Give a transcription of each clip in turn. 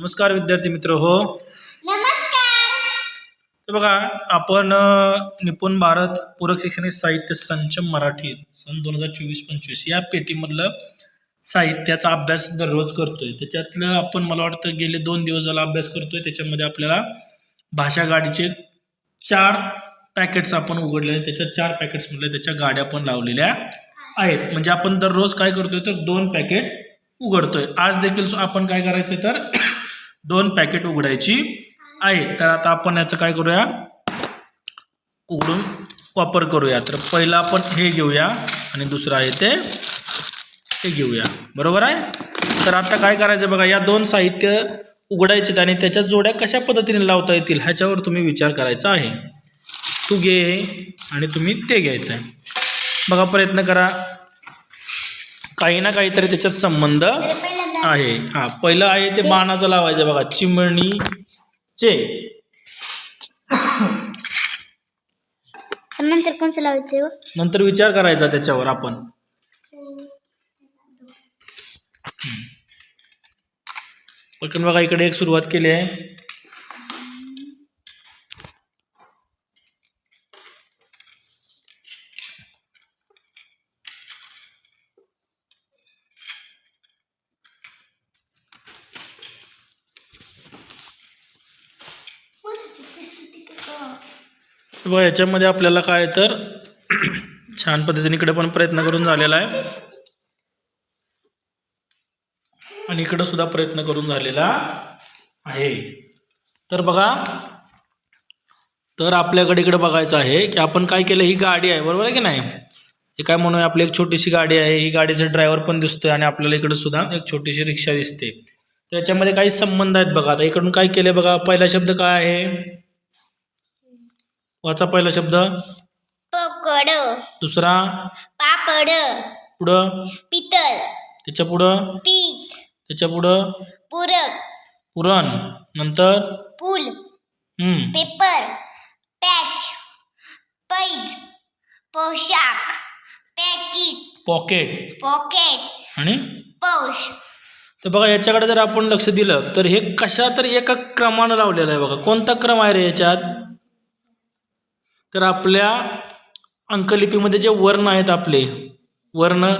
नमस्कार विद्यार्थी मित्र हो. नमस्कार. तर बघा आपण निपुण भारत पूरक शैक्षणिक साहित्य संच मराठी सन दोन हजार चोवीस पंचवीस या पेटीमधलं साहित्याचा अभ्यास दररोज करतोय. त्याच्यातलं आपण मला वाटतं गेले दोन दिवस झाला अभ्यास करतोय. त्याच्यामध्ये आपल्याला भाषा गाडीचे चार पॅकेट्स आपण उघडले आणि त्याच्या चार पॅकेट्स मधल्या त्याच्या गाड्या पण लावलेल्या आहेत. म्हणजे आपण दररोज काय करतोय तर दोन पॅकेट उघडतोय. आज देखील आपण काय करायचं तर दोन पॅकेट उघडायची आहे. तर आता आपण याचं काय करूया? उघडून वापर करूया. तर पहिला आपण हे घेऊया आणि दुसरं आहे ते हे घेऊया. बरोबर आहे? तर आता काय करायचं बघा या दोन साहित्य उघडायचे आणि त्याच्या जोड्या कशा पद्धतीने लावता येतील ह्याच्यावर तुम्ही विचार करायचा आहे. तू घे आणि तुम्ही ते घ्यायचं आहे. बघा प्रयत्न करा. काही ना काहीतरी त्याच्यात संबंध आहे. हा पहिलं आहे ते बाणाचं लावायचं बघा चिमणीचे नंतर कोणचं लावायचं नंतर विचार करायचा त्याच्यावर आपण. पटकन बघा इकडे एक सुरुवात केली आहे. व याच्यामध्ये आपल्याला काय तर छान पद्धतीने इकडे पण प्रयत्न करून झालेला आहे. आणि इकडं सुद्धा प्रयत्न करून झालेला आहे. तर बघा तर आपल्याकडे इकडे बघायचं आहे की आपण काय केलं ही गाडी आहे बरोबर आहे की नाही? हे काय म्हणूया आपली एक छोटीशी गाडी आहे ही गाडीचा ड्रायव्हर पण दिसतोय आणि आपल्याला इकडे सुद्धा एक छोटीशी रिक्षा दिसते. त्याच्यामध्ये काही संबंध आहेत बघा. आता इकडून काय केलं बघा पहिला शब्द काय आहे? वाचा पहिला शब्द. पकड दुसरा. पापड. पुढं. पितळ. त्याच्या पुढं. पीठ. त्याच्या पुढं. पुरक. पुरण. नंतर. पूल. हम्म. पेपर. पॅच. पैज. पोशाख. पॅकिट. पॉकेट. पॉकेट. आणि? पौश. तर बघा याच्याकडे जर आपण लक्ष दिलं तर हे कशा तर एका क्रमानं लावलेलं आहे बघा. कोणता क्रम आहे रे याच्यात? तर आपल्या अंकलिपीमध्ये जे वर्ण आहेत आपले वर्ण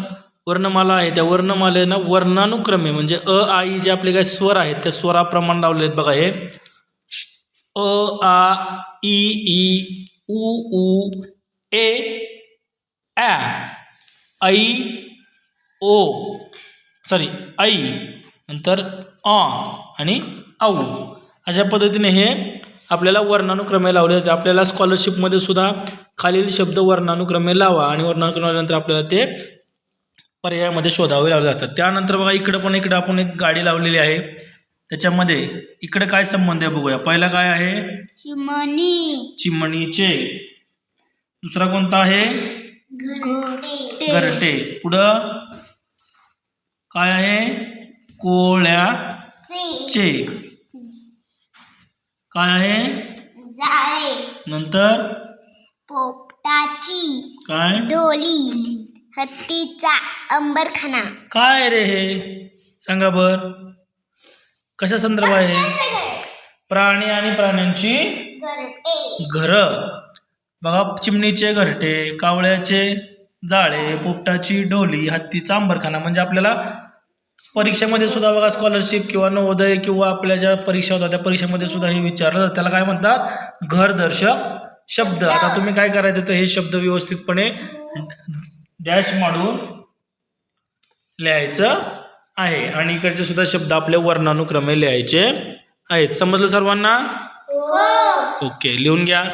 वर्णमाला आहे त्या वर्णमालेनं वर्णानुक्रमे म्हणजे अ आई जे आपले काही स्वर आहेत त्या स्वराप्रमाण लावले आहेत बघा हे. अ आ ई ई उ उ ए ॲ ऐ ओ सॉरी आई नंतर अ आणि औ. अशा पद्धतीने हे आपल्याला वर्णानुक्रमे लावले जाते आपल्याला स्कॉलरशिपमध्ये सुद्धा खालील शब्द वर्णानुक्रमे लावा आणि वर्णानुक्रमानंतर आपल्याला ते पर्यायामध्ये शोधावे लावले जातात. त्यानंतर बघा इकडं पण इकडं आपण एक गाडी लावलेली आहे. त्याच्यामध्ये इकडे काय संबंध आहे बघूया. पहिला काय आहे? चिमणी. चिमणीचे. दुसरा कोणता आहे? घरटे. पुढं काय आहे? कोळ्याचे. काय आहे? जाळे. नंतर? पोपटाची. काय? ढोली हत्तीचा अंबरखाना. काय रे हे? सांगा बर. कशा संदर्भ आहे? प्राणी आणि प्राण्यांची घर. बघा चिमणीचे घरटे कावळ्याचे जाळे पोपटाची डोली हत्तीचा अंबरखाना. म्हणजे आपल्याला परीक्षेमध्ये सुद्धा बघा स्कॉलरशिप किंवा नवोदय किंवा आपल्या ज्या परीक्षा होतात त्या परीक्षेमध्ये सुद्धा हे विचारलं जातं. त्याला काय म्हणतात? घरदर्शक शब्द. आता तुम्ही काय करायचं तर हे शब्द व्यवस्थितपणे डॅश मारून लिहायचं आहे. आणि इकडचे सुद्धा शब्द आपल्या वर्णानुक्रमे लिहायचे आहेत. समजलं सर्वांना? ओके लिहून घ्या.